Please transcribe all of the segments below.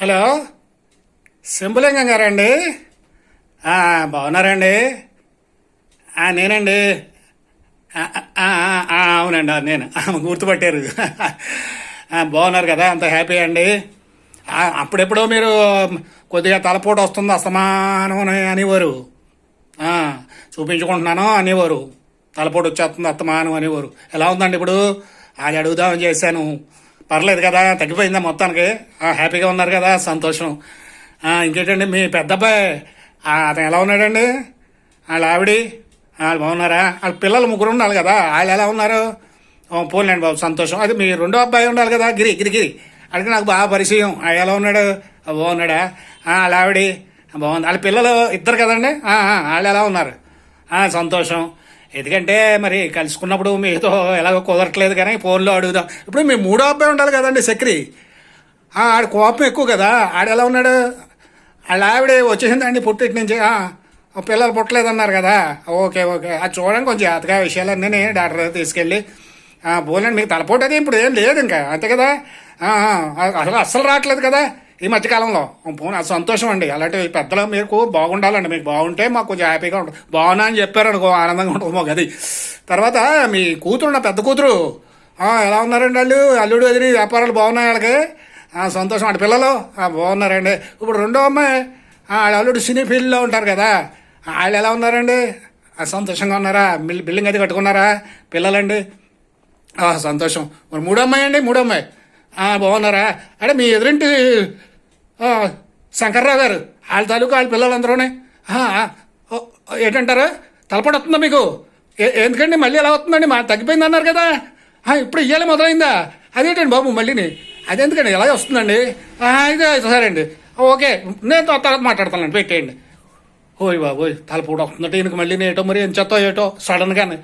Hello? సింబులింగం గారండి అండి బాగున్నారండి నేనండి. అవునండి నేను. గుర్తుపట్టారు. బాగున్నారు కదా అంత హ్యాపీ అండి. అప్పుడెప్పుడో మీరు కొద్దిగా తలపోటు వస్తుంది అస్తమానం అని అనేవారు. చూపించుకుంటున్నాను అనేవారు. తలపోటు వచ్చేస్తుంది అస్తమానం అనేవారు. ఎలా ఉందండి ఇప్పుడు? అది అడుగుదామని చేశాను. పర్లేదు కదా తగ్గిపోయిందా మొత్తానికి? హ్యాపీగా ఉన్నారు కదా సంతోషం. ఇంకేటండి ఇంకేంటండి మీ పెద్ద అబ్బాయి అతను ఎలా ఉన్నాడండి? వాళ్ళ ఆవిడి? వాళ్ళు బాగున్నారా? వాళ్ళ పిల్లలు ముగ్గురు ఉండాలి కదా వాళ్ళు ఎలా ఉన్నారు? ఓ, బాబు సంతోషం. అది మీ రెండో అబ్బాయి ఉండాలి కదా గిరి గిరి గిరి. అడిగి నాకు బాగా పరిచయం. ఆ, ఎలా ఉన్నాడు? బాగున్నాడా? వాళ్ళ ఆవిడి? బాగుంది. వాళ్ళ పిల్లలు ఇద్దరు కదండి? వాళ్ళు ఎలా ఉన్నారు? సంతోషం. ఎందుకంటే మరి కలుసుకున్నప్పుడు మీతో ఎలాగో కుదరట్లేదు కానీ ఫోన్లో అడుగుదాం. ఇప్పుడు మీ మూడో అబ్బాయి ఉండాలి కదండి చక్రి. ఆ, ఆడ కోపం ఎక్కువ కదా. ఆడ ఎలా ఉన్నాడు? వాళ్ళ ఆవిడ వచ్చేసిందండి పుట్టిటి నుంచి. ఓ పిల్లలు పుట్టలేదన్నారు కదా. Okay okay. అది చూడండి కొంచెం జాతగా విషయాలన్నీ డాక్టర్ దగ్గర తీసుకెళ్ళి. పోలేండి మీకు తలపోటు అది ఇప్పుడు ఏం లేదు ఇంకా. అంతే కదా? అసలు అస్సలు రావట్లేదు కదా. ఈ మధ్యకాలంలో. పోనీ అది సంతోషం అండి. అలాంటి పెద్దలు మీకు బాగుండాలండి. మీకు బాగుంటే మాకు కొంచెం హ్యాపీగా ఉంటుంది బాగున్నా అని చెప్పారు అనుకో ఆనందంగా ఉంటుంది మాకు అది. తర్వాత మీ కూతురు నా పెద్ద కూతురు ఎలా ఉన్నారండి వాళ్ళు అల్లుడు వదిలి వ్యాపారాలు బాగున్నాయి వాళ్ళకి? సంతోషం. అంటే పిల్లలు బాగున్నారండి. ఇప్పుడు రెండో అమ్మాయి ఆ, వాళ్ళ అల్లుడు సినీ ఫీల్డ్లో ఉంటారు కదా. వాళ్ళు ఎలా ఉన్నారండి? సంతోషంగా ఉన్నారా? బిల్- బిల్డింగ్ అది కట్టుకున్నారా? పిల్లలండి? సంతోషం. మరి మూడో అమ్మాయి అండి? మూడో అమ్మాయి. బాగున్నారా? అంటే మీ ఎదురింటి శంకర్రావు గారు వాళ్ళ తాలూకు వాళ్ళ పిల్లలందరూనే. ఏంటంటారు? తలపడి వస్తుందా మీకు? ఎందుకండి మళ్ళీ ఎలా వస్తుందండి? మా తగ్గిపోయింది అన్నారు కదా. ఇప్పుడు ఇయ్యాలి మొదలైందా? అదేంటండి బాబు మళ్ళీని? అదెందుకండి? ఎలా వస్తుందండి? ఆ, ఇదే సరే అండి ఓకే నేను తర్వాత మాట్లాడతానండి. పెట్టేయండి ఓయ్ బాబోయ్ తలపూడ వస్తుందంటే ఈయనకి మళ్ళీ ఏటో మరి ఏం చెత్తో ఏటో? సడన్గానే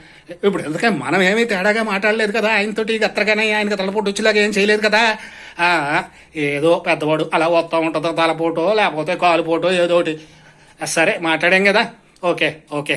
ఇప్పుడు ఎందుకంటే మనం ఏమీ తేడాగా మాట్లాడలేదు కదా? ఆయనతోటి గత్తరగానే ఆయనకి తలపోటు వచ్చేలాగా ఏం చేయలేదు కదా? ఏదో పెద్దవాడు అలా వస్తూ ఉంటుందో తలపోటో లేకపోతే కాలుపోటో ఏదో ఒకటి. సరే మాట్లాడాం కదా. Okay okay.